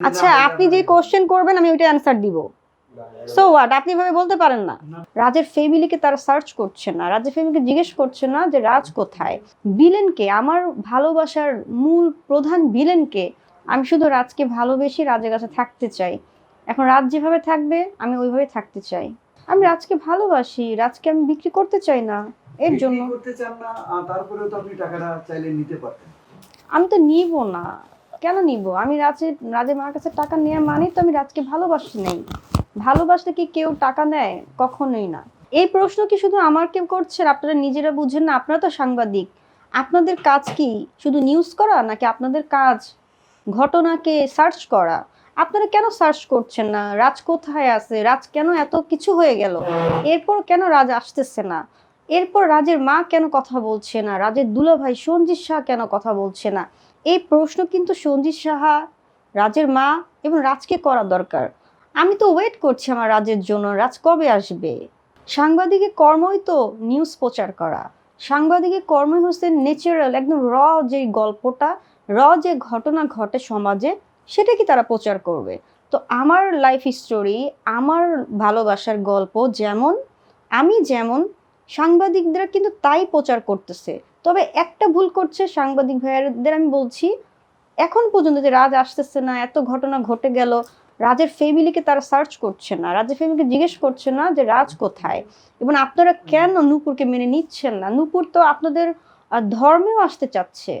আচ্ছা আপনি যে কোশ্চেন করবেন আমি ওইটা অ্যান্সার দিব। সো হোয়াট আপনি ভাবে বলতে পারেন না। রাজের ফ্যামিলিকে তারা সার্চ করছে না। রাজের ফ্যামিলিকে জিজ্ঞেস করছে না যে রাজ কোথায়? বিলেনকে আমার ভালোবাসার মূল প্রধান বিলেনকে আমি শুধু রাজকে ভালোবেসে রাজের কাছে থাকতে চাই। এখন রাজ যেভাবে থাকবে আমি ওইভাবে থাকতে চাই। আমি রাজকে ভালোবাসি রাজকে আমি বিক্রি করতে চাই না। এর বিক্রি জন্য করতে চান না তারপরেও তো আপনি টাকাটা চাইলে নিতে পারতেন। আমি তো নিব না। কেন নিব? আমি রাজের রাজের মার কাছে টাকা নেওয়ার মানেই তো আমি রাজকে ভালোবাসি নেই। ভালোবাসলে কি কেউ টাকা নেয়? কখনোই না। এই প্রশ্ন কি শুধু আমার কেউ করছেন আপনারা নিজেরা বুঝেন না, আপনারা তো সাংবাদিক। আপনাদের কাজ কি? শুধু নিউজ করা নাকি আপনাদের কাজ? ঘটনাকে সার্চ করা? আপনারা কেন সার্চ করছেন না? রাজ কোথায় আছে? রাজ কেন এত কিছু হয়ে গেল? এরপর কেন রাজ আসতেছে না? এরপর রাজের মা কেন কথা বলছে না? রাজের দুলাভাই সঞ্জিত শাহ কেন কথা বলছে না? এই প্রশ্ন কিন্তু সঞ্জিত সাহা, রাজের মা এবং রাজকে করা দরকার। আমি তো ওয়েট করছি আমার রাজের জন্য। রাজ কবে আসবে? সাংবাদিকের কর্মই তো নিউজ প্রচার করা। সাংবাদিকের কর্মই হচ্ছে ন্যাচারাল একদম র যে গল্পটা র যে ঘটনা ঘটে সমাজে, সেটা কি তারা প্রচার করবে? তো আমার লাইফ স্টোরি আমার ভালোবাসার গল্প যেমন, আমি যেমন সাংবাদিকরা কিন্তু তাই প্রচার করতেছে। তবে একটা ভুল করছে সাংবাদিক ভাইয়াদের আমি বলছি, এখন পর্যন্ত যে রাজ আসতেছে না, এত ঘটনা ঘটে গেল, রাজের ফ্যামিলিকে তারা সার্চ করছে না, রাজের ফ্যামিলিকে জিজ্ঞেস করছে না যে রাজ কোথায়। এবং আপনারা কেন নূপুরকে মেনে নিচ্ছেন না? নূপুর তো আপনাদের ধর্মেও আসতে চাচ্ছে।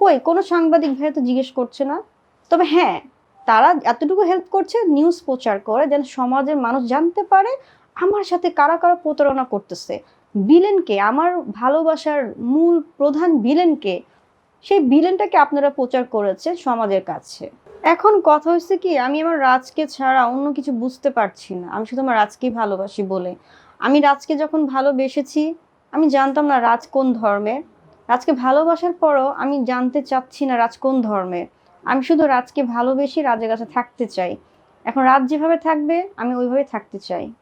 কই? কোনো সাংবাদিক ভাইয়া তো জিজ্ঞেস করছে না? তবে হ্যাঁ তারা এতটুকু হেল্প করছে নিউজ প্রচার করে, যেন সমাজের মানুষ জানতে পারে, আমার সাথে কারা কারা প্রতারণা করতেছে। বিলেনকে আমার ভালোবাসার মূল প্রধান বিলেনকে সেই বিলেনটাকে আপনারা প্রচার করেছে সমাজের কাছে। এখন কথা হচ্ছে কি, আমি আমার রাজকে ছাড়া অন্য কিছু বুঝতে পারছি না। আমি শুধু আমার রাজকেই ভালোবাসি বলে। আমি রাজকে যখন ভালোবেসেছি, আমি জানতাম না রাজ কোন ধর্মের। রাজকে ভালোবাসার পরও আমি জানতে চাচ্ছি না রাজ কোন ধর্মের। আমি শুধু রাজকে ভালোবেসে রাজের কাছে থাকতে চাই। এখন রাজ যেভাবে থাকবে, আমি ওইভাবে থাকতে চাই।